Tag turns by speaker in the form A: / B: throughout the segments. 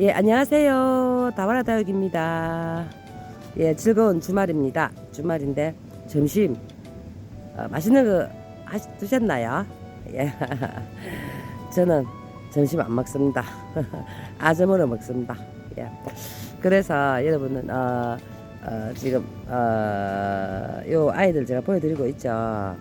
A: 예, 안녕하세요. 다와라 다육입니다. 예, 즐거운 주말입니다. 주말인데 점심 어, 맛있는 거 하시, 드셨나요? 예, 저는 점심 안 먹습니다. 아점으로 먹습니다. 예, 그래서 여러분은 어, 어, 지금 어, 요 아이들 제가 보여드리고 있죠.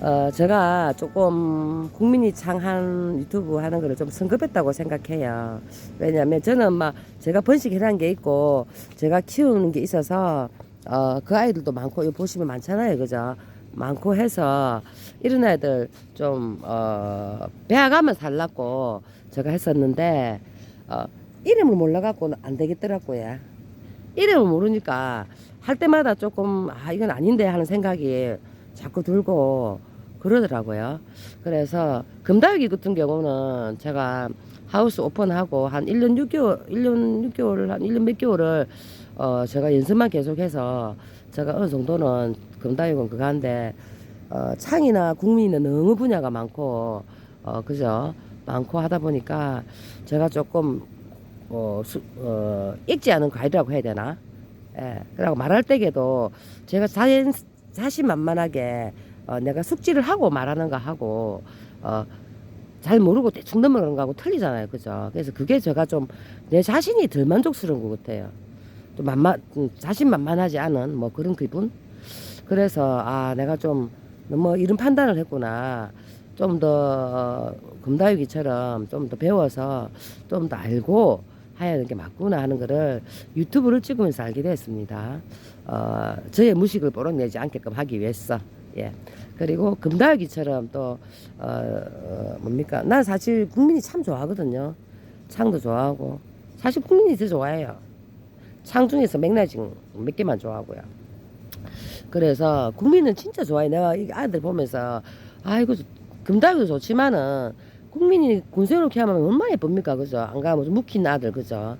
A: 어, 제가 조금 국민이 창한 유튜브 하는 거를 좀 성급했다고 생각해요. 왜냐하면 저는 막 제가 번식이라는 게 있고 제가 키우는 게 있어서 어, 그 아이들도 많고 이거 보시면 많잖아요. 그죠? 많고 해서 이런 아이들 좀 어, 배워가면 살라고 제가 했었는데 어, 이름을 몰라갖고는 안 되겠더라고요. 이름을 모르니까 할 때마다 조금 아 이건 아닌데 하는 생각이 자꾸 들고 그러더라고요. 그래서 금다육이 같은 경우는 제가 하우스 오픈하고 한 1년 6개월, 1년 6개월, 한 1년 몇 개월을 어 제가 연습만 계속해서 제가 어느 정도는 금다육은 그거 한데 어 창이나 국민은 너무 분야가 많고 어 그죠? 많고 하다 보니까 제가 조금 어, 수, 어 읽지 않은 과일이라고 해야 되나? 예. 그리고 말할 때에도 제가 자연 자신만만하게 어, 내가 숙지를 하고 말하는 거 하고 어, 잘 모르고 대충 넘어가는 거하고 틀리잖아요, 그죠? 그래서 그게 제가 좀 내 자신이 덜 만족스러운 것 같아요. 좀 만만 음, 자신만만하지 않은 뭐 그런 기분. 그래서 아 내가 좀 너무 이런 판단을 했구나. 좀 더 금다육이처럼 좀 더 배워서 좀 더 알고 해야 하는 게 맞구나 하는 거를 유튜브를 찍으면서 알게 됐습니다. 어, 저의 무식을 뽀록내지 않게끔 하기 위해서. 예. 그리고 금다육이처럼 또, 어, 어, 뭡니까. 난 사실 국민이 참 좋아하거든요. 창도 좋아하고. 사실 국민이 더 좋아해요. 창 중에서 맥라징 몇 개만 좋아하고요. 그래서 국민은 진짜 좋아해. 내가 이 아이들 보면서, 아이고, 금다육도 좋지만은, 국민이 군생으로 키우면 얼마나 예쁩니까? 그죠? 안 가면 좀 묵힌 아들, 그죠?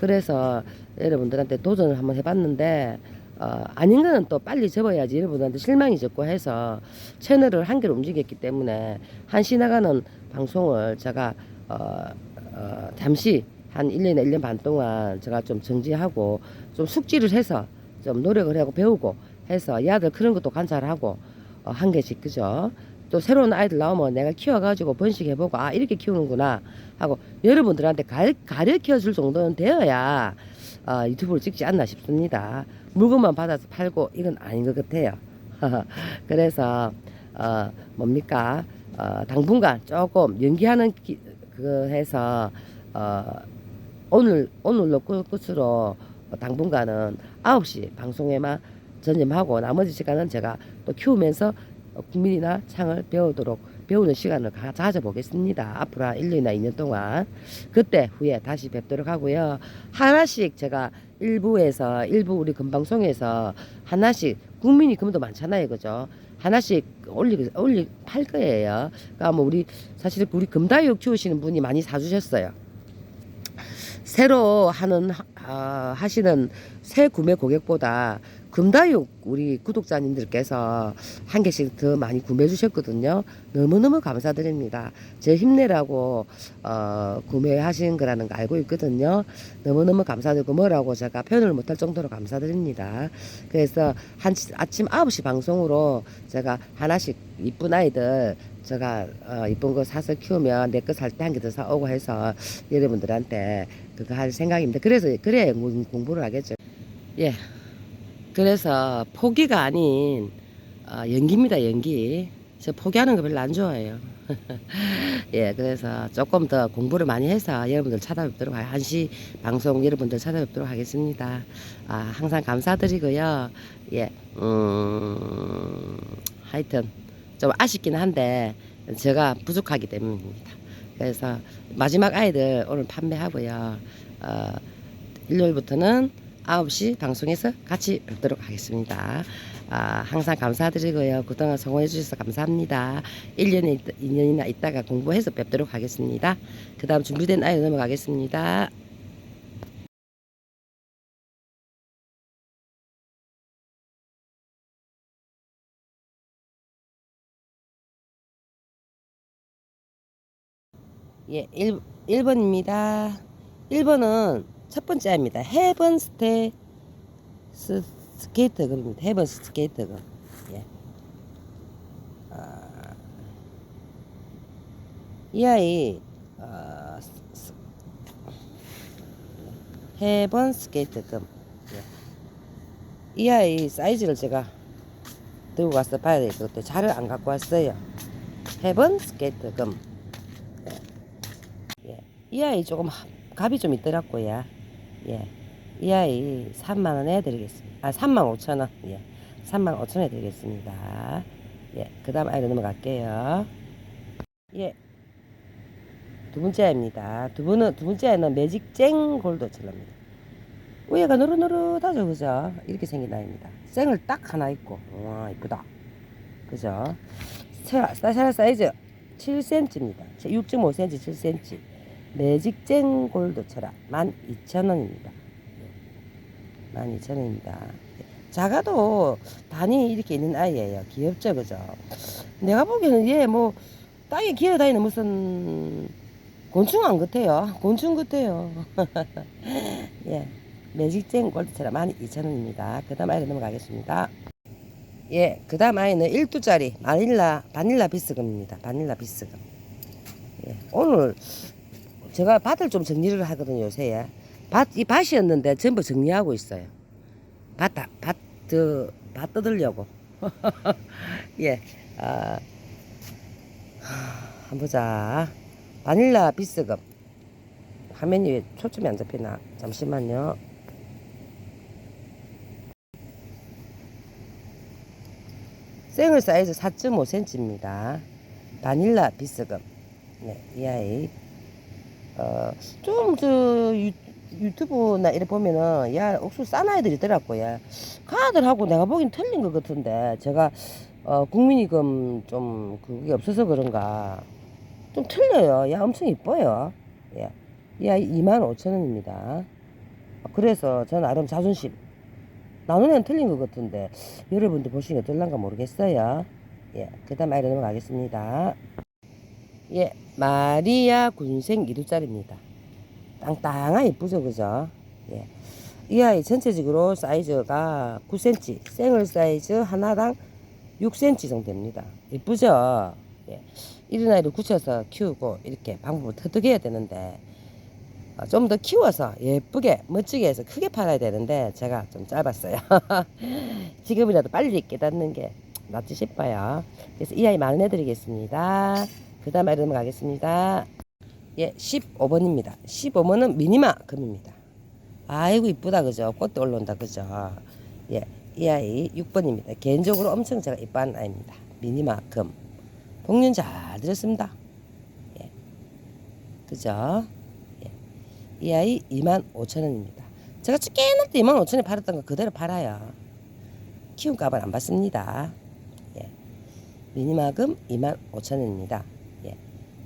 A: 그래서 여러분들한테 도전을 한번 해봤는데, 어, 아닌 거는 또 빨리 접어야지 여러분들한테 실망이 적고 해서 채널을 한 개로 움직였기 때문에 한시 나가는 방송을 제가 어, 어, 잠시 한 1년에 1년 반 동안 제가 좀 정지하고 좀 숙지를 해서 좀 노력을 하고 배우고 해서 이 아들 그런 것도 관찰하고 어, 한 개씩 그죠? 또 새로운 아이들 나오면 내가 키워가지고 번식해보고 아 이렇게 키우는구나 하고 여러분들한테 가, 가르쳐 줄 정도는 되어야 어, 유튜브를 찍지 않나 싶습니다. 물건만 받아서 팔고 이건 아닌 것 같아요. 그래서 어, 뭡니까 어, 당분간 조금 연기하는 기, 그 해서 어, 오늘 오늘로 끝, 끝으로 당분간은 9시 방송에만 전념하고 나머지 시간은 제가 또 키우면서 국민이나 창을 배우도록 배우는 시간을 가, 가져보겠습니다. 앞으로 한 1년이나 2년 동안. 그때 후에 다시 뵙도록 하고요. 하나씩 제가 일부에서, 일부 우리 금방송에서 하나씩, 국민이 금도 많잖아요. 그죠? 하나씩 올리, 올리, 팔 거예요. 그러니까 뭐 우리, 사실 우리 금다육 키우시는 분이 많이 사 주셨어요. 새로 하는, 아, 하시는 새 구매 고객보다 금다육 우리 구독자님들께서 한 개씩 더 많이 구매해 주셨거든요. 너무너무 감사드립니다. 제 힘내라고 어, 구매하신 거라는 거 알고 있거든요. 너무너무 감사드리고 뭐라고 제가 표현을 못할 정도로 감사드립니다. 그래서 한 아침 9시 방송으로 제가 하나씩 이쁜 아이들 제가 어, 이쁜 거 사서 키우면 내 거 살 때 한 개 더 사오고 해서 여러분들한테 그거 할 생각입니다. 그래서 그래야 공- 공부를 하겠죠. 예. 그래서 포기가 아닌 어, 연기입니다 연기. 저 포기하는 거 별로 안 좋아해요. 예 그래서 조금 더 공부를 많이 해서 여러분들 찾아뵙도록 하- 한시 방송 여러분들 찾아뵙도록 하겠습니다. 아 항상 감사드리고요. 예 음, 하여튼 좀 아쉽긴 한데 제가 부족하기 때문입니다. 그래서 마지막 아이들 오늘 판매하고요. 어, 일요일부터는 9시 방송에서 같이 뵙도록 하겠습니다. 아, 항상 감사드리고요. 그동안 성원해 주셔서 감사합니다. 1년에 2년이나 있다가 공부해서 뵙도록 하겠습니다. 그 다음 준비된 아이 넘어가겠습니다. 예, 1, 1번입니다. 1번은 첫 번째 아입니다. 헤븐 스테 스, 스케이트급입니다. 헤븐 스케이트급. 예. 아, 이 아이 어, 스- 스- 헤븐 스케이트급. 예. 이 아이 사이즈를 제가 들고 가서 봐야 될 것 같아요. 잘을 안 갖고 왔어요. 헤븐 스케이트급. 예. 이 아이 조금 하- 값이 좀 있더라고요. 예. 이 아이 3만 원에 드리겠습니다. 아, 3만 5천 원. 예. 3만 5천 원에 드리겠습니다. 예. 그 다음 아이로 넘어갈게요. 예. 두 번째 아이입니다. 두 번은, 두 번째 아이는 매직쟁 골드처럼입니다. 위에가 노릇노릇하죠, 그죠? 이렇게 생긴 아이입니다. 쌩을 딱 하나 있고, 와, 이쁘다. 그죠? 사샤라 사이즈 7cm입니다. 6.5cm, 7cm. 매직쟁 골드 철학 12,000원입니다. 12,000원입니다. 작아도 단이 이렇게 있는 아이예요. 귀엽죠, 그죠? 내가 보기에는 얘 뭐 땅에 기어다니는 무슨 곤충 안 같아요. 곤충 같아요. 예. 매직쟁 골드 철학 12,000원입니다. 그 다음 아이로 넘어가겠습니다. 예, 그 다음 아이는 1두짜리 바닐라, 바닐라 비스금입니다. 바닐라 비스금. 예, 오늘 제가 밭을 좀 정리를 하거든요, 요새. 밭, 이 밭이었는데 전부 정리하고 있어요. 밭, 다- 밭, 저, 밭 뜯으려고. 예, 아, 하, 한번 보자. 바닐라 비스금. 화면이 왜 초점이 안 잡히나? 잠시만요. 생얼 사이즈 4.5cm입니다. 바닐라 비스금. 네, 이 아이. 어, 좀, 저, 유, 유튜브나 이래 보면은, 야, 옥수수 싼 아이들 있더라고요. 그 아들하고 내가 보긴 틀린 것 같은데, 제가, 어, 국민이금 좀, 그게 없어서 그런가. 좀 틀려요. 야, 엄청 이뻐요. 예. 이 아이 25,000원입니다. 그래서 저는 나름 자존심. 나눈 애는 틀린 것 같은데, 여러분들 보시면 어떨란가 모르겠어요. 예. 그 다음 아이로 넘어가겠습니다. 예, 마리아 군생 2두짜리입니다. 땅땅하 이쁘죠, 그죠? 예. 이 아이 전체적으로 사이즈가 9cm, 생얼 사이즈 하나당 6cm 정도 됩니다. 이쁘죠? 예. 이런 아이를 굳혀서 키우고 이렇게 방법을 터득해야 되는데, 어, 좀더 키워서 예쁘게, 멋지게 해서 크게 팔아야 되는데, 제가 좀 짧았어요. 지금이라도 빨리 깨닫는 게 낫지 싶어요. 그래서 이 아이 만원 해드리겠습니다. 그 다음 아이 넘어가겠습니다. 예, 15번입니다. 15번은 미니마 금입니다. 아이고 이쁘다 그죠? 꽃도 올라온다 그죠? 예, 이 아이 6번입니다. 개인적으로 엄청 제가 이뻐하는 아이입니다. 미니마 금. 복륜 잘 들었습니다. 예, 그죠? 예, 이 아이 25,000원입니다. 제가 깨날 때 25,000원에 팔았던 거 그대로 팔아요. 키운 값은 안 받습니다. 예. 미니마금 25,000원입니다.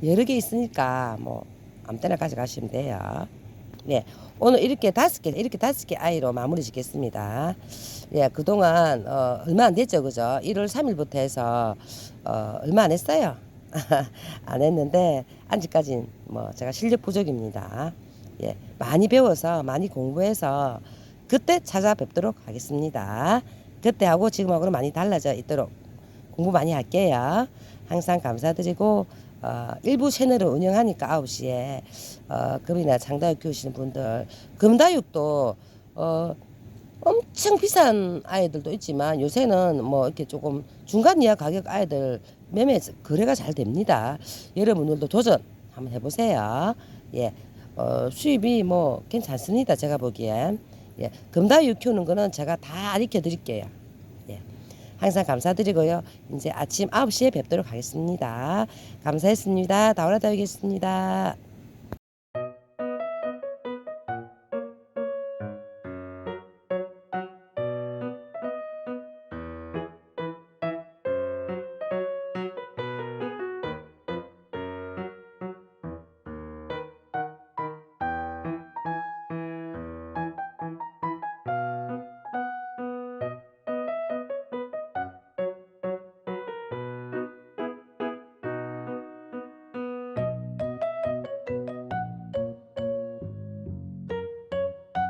A: 예. 여러 개 있으니까 뭐 아무 때나 가져가시면 돼요. 예. 오늘 이렇게 다섯 개, 이렇게 다섯 개 아이로 마무리 짓겠습니다. 예, 그동안, 어, 얼마 안 됐죠, 그죠? 1월 3일부터 해서, 어, 얼마 안 했어요. 안 했는데, 아직까진 뭐, 제가 실력 부족입니다. 예, 많이 배워서, 많이 공부해서, 그때 찾아뵙도록 하겠습니다. 그때하고 지금하고는 많이 달라져 있도록 공부 많이 할게요. 항상 감사드리고 어, 일부 채널을 운영하니까 9시에 어, 금이나 장다육 키우시는 분들 금다육도 어, 엄청 비싼 아이들도 있지만 요새는 뭐 이렇게 조금 중간 이하 가격 아이들 매매 거래가 잘 됩니다. 여러분들도 도전 한번 해보세요. 예, 어, 수입이 뭐 괜찮습니다. 제가 보기엔. 예, 금다육 키우는 거는 제가 다 가르쳐 드릴게요. 예. 항상 감사드리고요. 이제 아침 9시에 뵙도록 하겠습니다. 감사했습니다. 다오라 다육이었습니다.